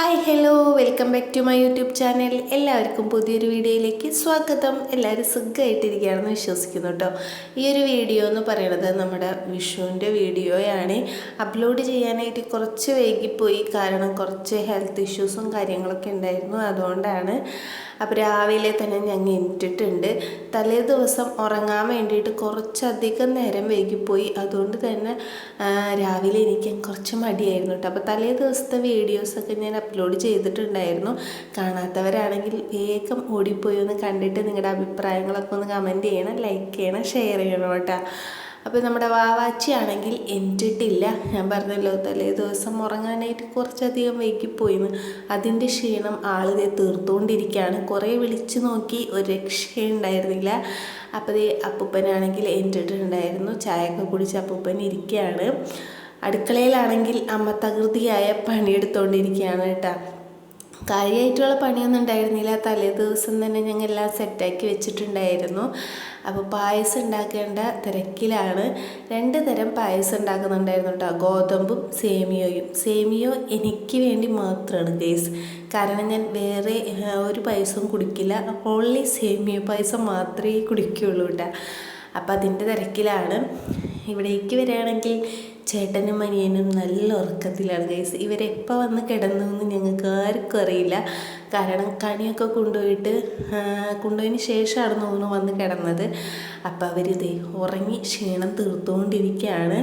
Hi hello welcome back to my YouTube channel. എല്ലാവർക്കും പുതിയൊരു വീഡിയോയിലേക്ക് സ്വാഗതം. എല്ലാവരും സുഖമായിട്ടിരിക്കുകയാണെന്ന് വിശ്വസിക്കുന്നു കേട്ടോ ഈ ഒരു വീഡിയോ എന്ന് പറയുന്നത് നമ്മുടെ വിഷുവിന്റെ വീഡിയോയാണ്. അപ്ലോഡ് ചെയ്യാനായിട്ട് കുറച്ച് വൈകിപ്പോയി. കാരണം കുറച്ച് ഹെൽത്ത് ഇഷ്യൂസും കാര്യങ്ങളൊക്കെ ഉണ്ടായിരുന്നു. അതുകൊണ്ടാണ്. അപ്പോൾ രാവിലെ തന്നെ ഞങ്ങൾ എണീറ്റിട്ടുണ്ട്. തലേ ദിവസം ഉറങ്ങാൻ വേണ്ടിയിട്ട് കുറച്ചധികം നേരം വൈകിപ്പോയി. അതുകൊണ്ട് തന്നെ രാവിലെ എനിക്ക് കുറച്ച് മടിയായിരുന്നു കേട്ടോ. അപ്പോൾ തലേ ദിവസത്തെ വീഡിയോസൊക്കെ ഞാൻ അപ്ലോഡ് ചെയ്തിട്ടുണ്ടായിരുന്നു. കാണാത്തവരാണെങ്കിൽ വേഗം ഓടിപ്പോയി ഒന്ന് കണ്ടിട്ട് നിങ്ങളുടെ അഭിപ്രായങ്ങളൊക്കെ ഒന്ന് കമന്റ് ചെയ്യണം ലൈക്ക് ചെയ്യണം ഷെയർ ചെയ്യണം കേട്ടോ. അപ്പോൾ നമ്മുടെ വാവാച്ചി ആണെങ്കിൽ എന്റിട്ടില്ല. ഞാൻ പറഞ്ഞല്ലോ തലേ ദിവസം ഉറങ്ങാനായിട്ട് കുറച്ചധികം വൈകിപ്പോയിന്ന് അതിന്റെ ക്ഷീണം ആളിതെ തീർത്തുകൊണ്ടിരിക്കുകയാണ്. കുറേ വിളിച്ചു നോക്കി ഒരു രക്ഷയുണ്ടായിരുന്നില്ല അപ്പോൾ ദേ അപ്പൂപ്പനാണെങ്കിൽ എന്റിട്ടുണ്ടായിരുന്നു ചായയൊക്കെ കുടിച്ച് അപ്പൂപ്പൻ ഇരിക്കുകയാണ്. അടുക്കളയിലാണെങ്കിൽ അമ്മ തകൃതിയായ പണിയെടുത്തുകൊണ്ടിരിക്കുകയാണ് കേട്ടോ. കാര്യമായിട്ടുള്ള പണിയൊന്നും ഉണ്ടായിരുന്നില്ല. തലേ ദിവസം തന്നെ ഞങ്ങൾ എല്ലാം സെറ്റാക്കി വെച്ചിട്ടുണ്ടായിരുന്നു. അപ്പോൾ പായസം ഉണ്ടാക്കേണ്ട തിരക്കിലാണ്. രണ്ട് തരം പായസം ഉണ്ടാക്കുന്നുണ്ടായിരുന്നു കേട്ടോ. ഗോതമ്പും സേമിയോയും. സേമിയോ എനിക്ക് വേണ്ടി മാത്രമാണ് ഗേസ് കാരണം ഞാൻ വേറെ ഒരു പായസവും കുടിക്കില്ല. ഓൺലി സേമിയോ പായസം മാത്രമേ കുടിക്കുകയുള്ളൂ കേട്ടോ. അപ്പം അതിന്റെ തിരക്കിലാണ്. ഇവിടേക്ക് വരികയാണെങ്കിൽ ചേട്ടനും അനിയനും നല്ല ഉറക്കത്തിലാണ് ഗൈസ്. ഇവരെപ്പോൾ വന്ന് കിടന്നു എന്ന് ഞങ്ങൾക്ക് ആർക്കും അറിയില്ല. കാരണം കണിയൊക്കെ കൊണ്ടുപോയിട്ട് കൊണ്ടുപോയതിന് ശേഷമാണ് തോന്നുന്നു വന്ന് കിടന്നത്. അപ്പോൾ അവരിതേ ഉറങ്ങി ക്ഷീണം തീർത്തുകൊണ്ടിരിക്കുകയാണ്.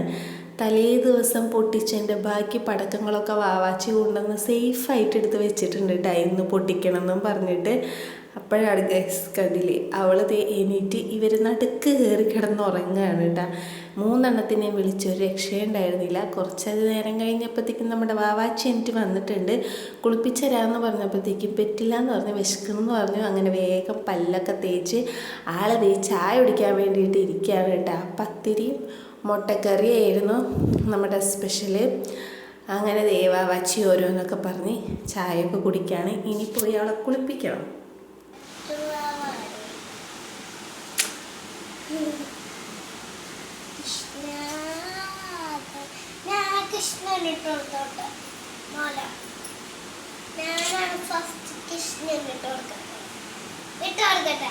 തലേ ദിവസം പൊട്ടിച്ചതിന്റെ ബാക്കി പടക്കങ്ങളൊക്കെ വാവാച്ചി കൊണ്ടുവന്ന് സേഫായിട്ട് എടുത്ത് വെച്ചിട്ടുണ്ട് കേട്ടോ ഇന്ന് പൊട്ടിക്കണം എന്നും പറഞ്ഞിട്ട് അപ്പോഴാണ് ഗൈസ് കണ്ടില്ലേ? അവൾ എണീറ്റ് ഇവർ നടുക്ക് കയറി കിടന്ന് ഉറങ്ങുകയാണ് കേട്ടോ മൂന്നെണ്ണത്തിനെ വിളിച്ചൊരു രക്ഷയുണ്ടായിരുന്നില്ല കുറച്ച് നേരം കഴിഞ്ഞപ്പോഴത്തേക്കും നമ്മുടെ വാവാച്ചി എനിക്ക് വന്നിട്ടുണ്ട്. കുളിപ്പിച്ചരാന്ന് പറഞ്ഞപ്പോഴത്തേക്കും പറ്റില്ല എന്ന് പറഞ്ഞ് വിശക്കണം എന്ന് പറഞ്ഞു. അങ്ങനെ വേഗം പല്ലൊക്കെ തേച്ച് ആളെ ദേ ചായ കുടിക്കാൻ വേണ്ടിയിട്ട് ഇരിക്കുകയാണ് കേട്ടോ പത്തിരിയും മുട്ടക്കറിയായിരുന്നു നമ്മുടെ സ്പെഷ്യൽ. അങ്ങനെ ദേവാ വച്ചി ഓരോന്നൊക്കെ പറഞ്ഞ് ചായയൊക്കെ കുടിക്കുകയാണ് ഇനി പോയി അവളെ കുളിപ്പിക്കണം. ഫസ്റ്റ് കൃഷ്ണൻ ഇട്ട് കൊടുക്കട്ടെ ഇട്ട് കൊടുക്കട്ടെ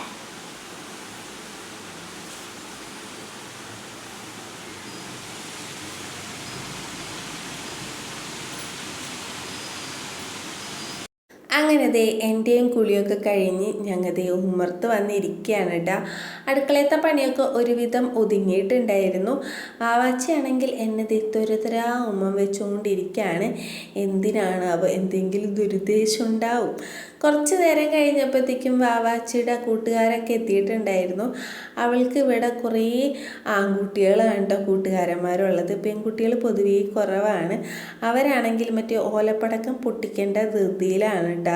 അങ്ങനെ ദേ എന്റെയും കുളിയൊക്കെ കഴിഞ്ഞ് ഞങ്ങൾ ദേ ഉമ്മർത്ത് വന്നിരിക്കുകയാണ് കേട്ടോ അടുക്കളയത്തെ പണിയൊക്കെ ഒരുവിധം ഒതുങ്ങിയിട്ടുണ്ടായിരുന്നു. വാവാച്ചയാണെങ്കിൽ എന്നെ ദേ തൊരുതരാ ഉമ്മ വെച്ചുകൊണ്ടിരിക്കുകയാണ് എന്തിനാണ് അവ എന്തെങ്കിലും ദുരുദ്ദേശം ഉണ്ടാവും. കുറച്ച് നേരം കഴിഞ്ഞപ്പോഴത്തേക്കും വാവാച്ചിയുടെ കൂട്ടുകാരൊക്കെ എത്തിയിട്ടുണ്ടായിരുന്നു. അവൾക്ക് ഇവിടെ കുറേ ആൺകുട്ടികളാണ് കേട്ടോ കൂട്ടുകാരന്മാരുള്ളത്. പെൺകുട്ടികൾ പൊതുവേ കുറവാണ്. അവരാണെങ്കിൽ മറ്റേ ഓലപ്പടക്കം പൊട്ടിക്കേണ്ട ധൃതിയിലാണ് കേട്ടോ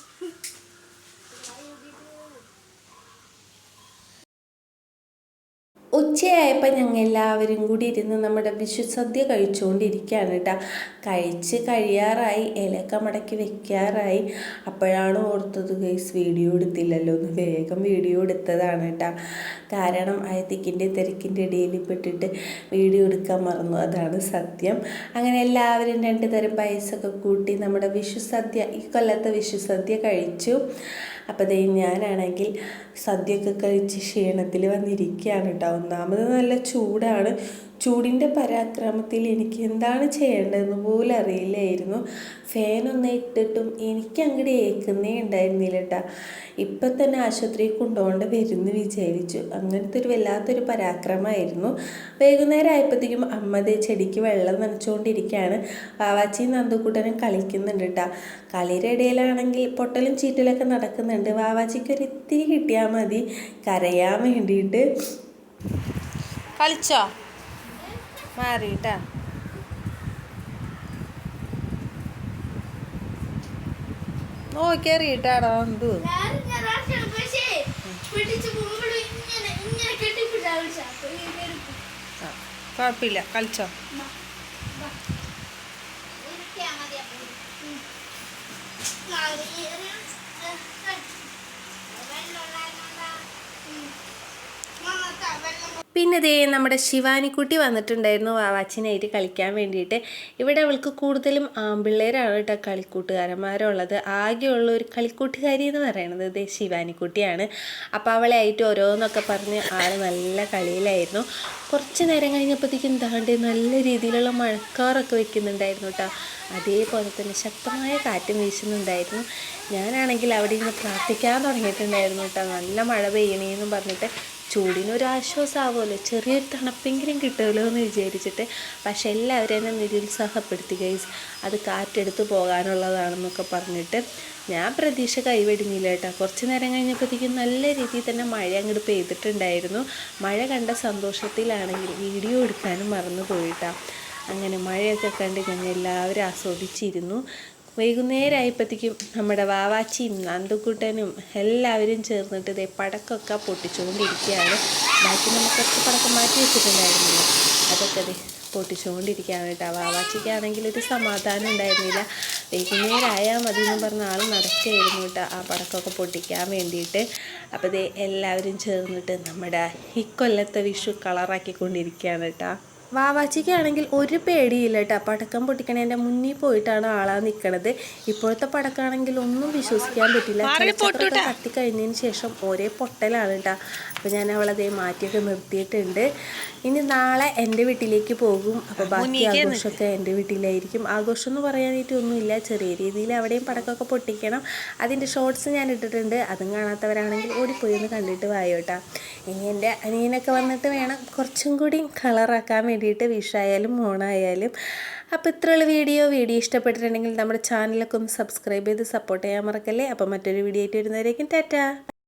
ഉച്ചയായപ്പോൾ ഞങ്ങൾ എല്ലാവരും കൂടി ഇരുന്ന് നമ്മുടെ വിഷുസദ്യ കഴിച്ചുകൊണ്ടിരിക്കുകയാണ് കേട്ടോ. കഴിച്ച് കഴിയാറായി ഇലക്ക മടക്കി വെക്കാറായി. അപ്പോഴാണ് ഓർത്തത് ഗൈസ് വീഡിയോ എടുത്തില്ലല്ലോ. എന്ന് വേഗം വീഡിയോ എടുത്തതാണ് കേട്ടോ. കാരണം അയത്തിക്കിന്റെ തിരക്കിന്റെ ഇടയിൽ പെട്ടിട്ട് വീഡിയോ എടുക്കാൻ മറന്നു. അതാണ് സത്യം. അങ്ങനെ എല്ലാവരും രണ്ട് തരം പൈസൊക്കെ കൂട്ടി നമ്മുടെ വിഷുസദ്യ ഈ കൊല്ലത്തെ വിഷുസദ്യ കഴിച്ചു. അപ്പോൾ ദേ ഞാനാണെങ്കിൽ സദ്യയൊക്കെ കഴിച്ച് ക്ഷീണത്തിൽ വന്നിരിക്കുകയാണ് കേട്ടോ. ഒന്നാമത് നല്ല ചൂടാണ്. ചൂടിന്റെ പരാക്രമത്തിൽ എനിക്ക് എന്താണ് ചെയ്യേണ്ടതെന്ന് പോലും അറിയില്ലായിരുന്നു. ഫാനൊന്നും ഇട്ടിട്ടും എനിക്ക് അങ്ങോട്ട് ഏക്കുന്നേ ഉണ്ടായിരുന്നില്ല കേട്ടോ ഇപ്പം തന്നെ ആശുപത്രിയിൽ കൊണ്ടുപോകേണ്ട വരുമെന്ന് വിചാരിച്ചു. അങ്ങനത്തെ ഒരു വല്ലാത്തൊരു പരാക്രമമായിരുന്നു വൈകുന്നേരം ആയപ്പോഴത്തേക്കും അമ്മതേ ചെടിക്ക് വെള്ളം നനച്ചുകൊണ്ടിരിക്കുകയാണ് വാവാച്ചി നന്ദുക്കുട്ടനും കളിക്കുന്നുണ്ട് കേട്ടോ കളിയുടെ പൊട്ടലും ചീറ്റലൊക്കെ നടക്കുന്നുണ്ട്. വാവാച്ചിക്ക് ഒരു ഇത്തിരി കിട്ടിയാൽ മതി. കരയാൻ വേണ്ടിയിട്ട്. കളിച്ചോ? മാറിയിട്ടാ. നോക്കിയറിയിട്ടാടോ എന്തു? കുഴപ്പമില്ല. കളിച്ചോ ഇരിക്കാ മതി അപ്പോൾ. ഉം. പിന്നെ ദേ നമ്മുടെ ശിവാനിക്കുട്ടി വന്നിട്ടുണ്ടായിരുന്നു വാവാച്ചിനായിട്ട് കളിക്കാൻ വേണ്ടിയിട്ട്. ഇവിടെ അവൾക്ക് കൂടുതലും ആമ്പിള്ളേരാണ് കേട്ടോ കളിക്കൂട്ടുകാരന്മാരുള്ളത്. ആകെയുള്ള ഒരു കളിക്കൂട്ടുകാരി എന്ന് പറയുന്നത് ദേ ശിവാനിക്കുട്ടിയാണ്. അപ്പോൾ അവളെ ആയിട്ട് ഓരോന്നൊക്കെ പറഞ്ഞ് ആൾ നല്ല കളിയിലായിരുന്നു. കുറച്ച് നേരം കഴിഞ്ഞപ്പോഴത്തേക്കും എന്താണ്ട് നല്ല രീതിയിലുള്ള മഴക്കാറൊക്കെ വെക്കുന്നുണ്ടായിരുന്നു കേട്ടോ. അതേപോലെ തന്നെ ശക്തമായ കാറ്റും വീശുന്നുണ്ടായിരുന്നു. ഞാനാണെങ്കിൽ അവിടെ ഇരുന്ന് പ്രാർത്ഥിക്കാൻ തുടങ്ങിയിട്ടുണ്ടായിരുന്നു കേട്ടോ. നല്ല മഴ പെയ്യണേന്നും പറഞ്ഞിട്ട് ചൂടിനൊരു ആശ്വാസമാവുമല്ലോ ചെറിയൊരു തണുപ്പെങ്കിലും കിട്ടുമല്ലോ എന്ന് വിചാരിച്ചിട്ട്. പക്ഷെ എല്ലാവരും എന്നെ നിരുത്സാഹപ്പെടുത്തി ഗൈസ് അത് കാറ്റെടുത്ത് പോകാനുള്ളതാണെന്നൊക്കെ പറഞ്ഞിട്ട് ഞാൻ പ്രതീക്ഷ കൈവെടിഞ്ഞില്ല കേട്ടോ. കുറച്ച് നേരം കഴിഞ്ഞപ്പോഴത്തേക്കും നല്ല രീതിയിൽ തന്നെ മഴ അങ്ങോട്ട് പെയ്തിട്ടുണ്ടായിരുന്നു. മഴ കണ്ട സന്തോഷത്തിലാണെങ്കിൽ വീഡിയോ എടുക്കാനും മറന്നു പോയിട്ടാ അങ്ങനെ മഴയൊക്കെ കണ്ട് ഞങ്ങൾ എല്ലാവരും ആസ്വദിച്ചിരുന്നു. വൈകുന്നേരമായപ്പോഴത്തേക്കും നമ്മുടെ വാവാച്ചിയും നന്ദുക്കുട്ടനും എല്ലാവരും ചേർന്നിട്ട് ഇതേ പടക്കമൊക്കെ പൊട്ടിച്ചുകൊണ്ടിരിക്കുകയാണ്. ബാക്കി നമുക്ക് കുറച്ച് പടക്കം മാറ്റി വെച്ചിട്ടുണ്ടായിരുന്നില്ല. അതൊക്കെ അതെ പൊട്ടിച്ചുകൊണ്ടിരിക്കുകയാണ് കേട്ടോ. വാവാച്ചിക്കാണെങ്കിൽ ഒരു സമാധാനം ഉണ്ടായിരുന്നില്ല. വൈകുന്നേരമായാൽ മതി എന്ന് പറഞ്ഞ ആൾ നടക്കുകയായിരുന്നു കേട്ടോ ആ പടക്കമൊക്കെ പൊട്ടിക്കാൻ വേണ്ടിയിട്ട്. അപ്പോൾ ഇതേ എല്ലാവരും ചേർന്നിട്ട് നമ്മുടെ ഇക്കൊല്ലത്തെ വിഷു കളറാക്കിക്കൊണ്ടിരിക്കുകയാണ് കേട്ടോ. വാവാച്ചിക്കാണെങ്കിൽ ഒരു പേടിയില്ല കേട്ടോ. പടക്കം പൊട്ടിക്കണേന്റെ മുന്നിൽ പോയിട്ടാണ് ആളാ നിൽക്കണത് ഇപ്പോഴത്തെ പടക്കാണെങ്കിൽ ഒന്നും വിശ്വസിക്കാൻ പറ്റില്ല. കത്തി കത്തിക്കഴിഞ്ഞതിന് ശേഷം ഒരേ പൊട്ടലാണ് കേട്ടോ. അപ്പോൾ ഞാൻ അവളതേ മാറ്റിയൊക്കെ നിർത്തിയിട്ടുണ്ട്. ഇനി നാളെ എന്റെ വീട്ടിലേക്ക് പോകും. അപ്പോൾ ബാക്കി ആഘോഷമൊക്കെ എന്റെ വീട്ടിലായിരിക്കും. ആഘോഷം എന്ന് പറയാനായിട്ട് ഒന്നുമില്ല. ചെറിയ രീതിയിൽ അവിടെയും പടക്കമൊക്കെ പൊട്ടിക്കണം. അതിന്റെ ഷോർട്സ് ഞാൻ ഇട്ടിട്ടുണ്ട്. അതും കാണാത്തവരാണെങ്കിൽ ഓടിപ്പോയി ഒന്ന് കണ്ടിട്ട് വായോട്ടാ ഇനി എന്റെ അനിയനൊക്കെ വന്നിട്ട് വേണം കുറച്ചും കൂടി കളറാക്കാൻ വേണ്ടിയിട്ട് വിഷായാലും മോണായാലും അപ്പോൾ ഇത്രയുള്ള വീഡിയോ. വീഡിയോ ഇഷ്ടപ്പെട്ടിട്ടുണ്ടെങ്കിൽ നമ്മുടെ ചാനലൊക്കെ ഒന്ന് സബ്സ്ക്രൈബ് ചെയ്ത് സപ്പോർട്ട് ചെയ്യാൻ മറക്കല്ലേ? അപ്പോൾ മറ്റൊരു വീഡിയോ ആയിട്ട് വരുന്നവരേക്കും ടാറ്റാ.